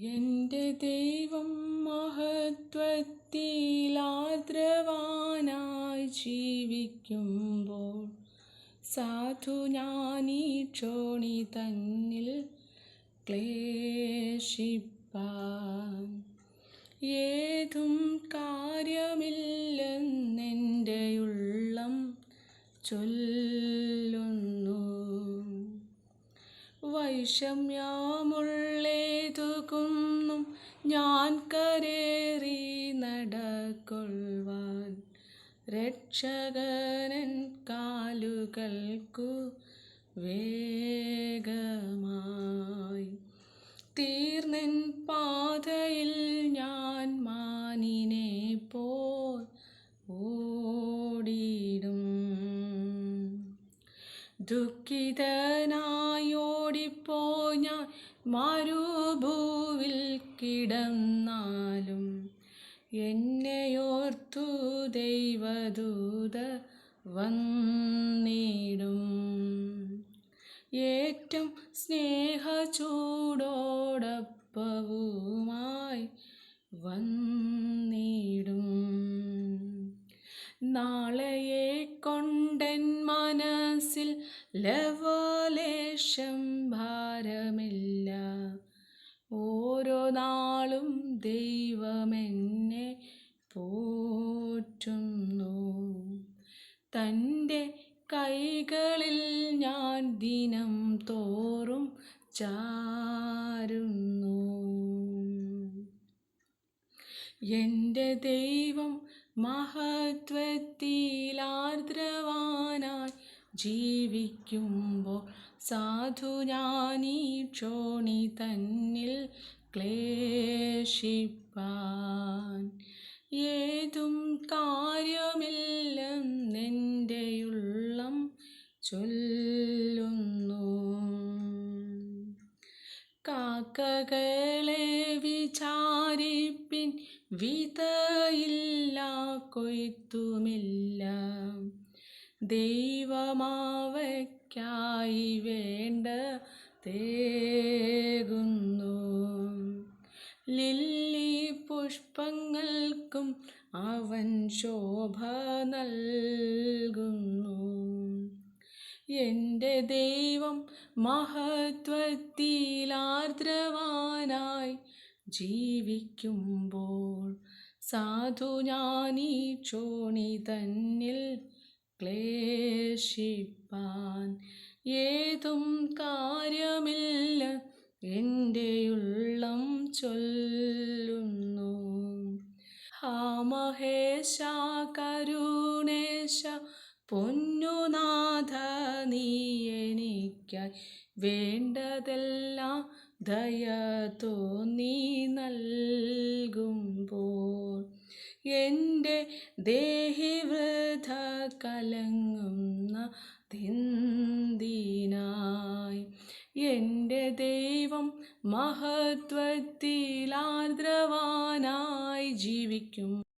എന്റെ ദൈവം മഹത്വത്തിലാദ്രവാനായി ജീവിക്കുമ്പോൾ സാധു ഞാനീ ക്ഷോണി തന്നിൽ ക്ലേശിപ്പാൻ. ഏതും കാര്യമില്ലെന്നെന്റെ ഉള്ളം ചൊല്ലുന്നു വൈഷമ്യമുള്ളേതുകുന്നും. ഞാൻ കരേറി നടക്കൊള്ളുവാൻ രക്ഷകനൻ കാലുകൾക്കു വേഗമായി തീർന്നെൻ പാതയിൽ ദുഃഖിതനായോടിപ്പോ ഞാൻ മരുഭൂവിൽ കിടന്നാലും എന്നെയോർത്തു ദൈവദൂത വന്നിടും. ഏറ്റം സ്നേഹചൂടോടൊപ്പവുമായി വന്നിടും നാളെയെ കൊണ്ടൻ മനസ്സിൽ ലവലേശം ഭാരമില്ല. ഓരോ നാളും ദൈവമെന്നെ പോറ്റുന്നു. തന്റെ കൈകളിൽ ഞാൻ ദിനം തോറും ചാരുന്നു. എന്റെ ദൈവം മഹത്വത്തിലാർദ്രവാനായി ജീവിക്കുമ്പോൾ സാധു ഞാനീ ക്ഷോണി തന്നിൽ ക്ലേശിപ്പാൻ. ഏതും കാര്യമില്ലെന്നെന്റെ ഉള്ളം കാക്കകളെ വിചാരിപ്പിൻ വിതയില്ല കൊയ്ത്തുമില്ല. ദൈവമാവയ്ക്കായി വേണ്ട തേകുന്നു. ലില്ലി പുഷ്പങ്ങൾക്കും അവൻ ശോഭ നൽകുന്നു. എന്റെ ദൈവം മഹത്വത്തിലാർദ്രവാനായി ജീവിക്കുമ്പോൾ സാധു ഞാനീ ചോണി തന്നിൽ ക്ലേശിപ്പാൻ ഏതും കാര്യമില്ല എന്റെ ഉള്ളം ചൊല്ലുന്നു. ഹാ മഹേശ കരുണേശ പൊന്നുനാഥ നീ എനിക്കായി വേണ്ടതെല്ലാം ദയ തോന്നി നൽകുമ്പോൾ. എന്റെ ദേഹി വൃഥ കലങ്ങുന്ന തിന്തിനായി എന്റെ ദൈവം മഹത്വത്തിലാർദ്രവാനായി ജീവിക്കും.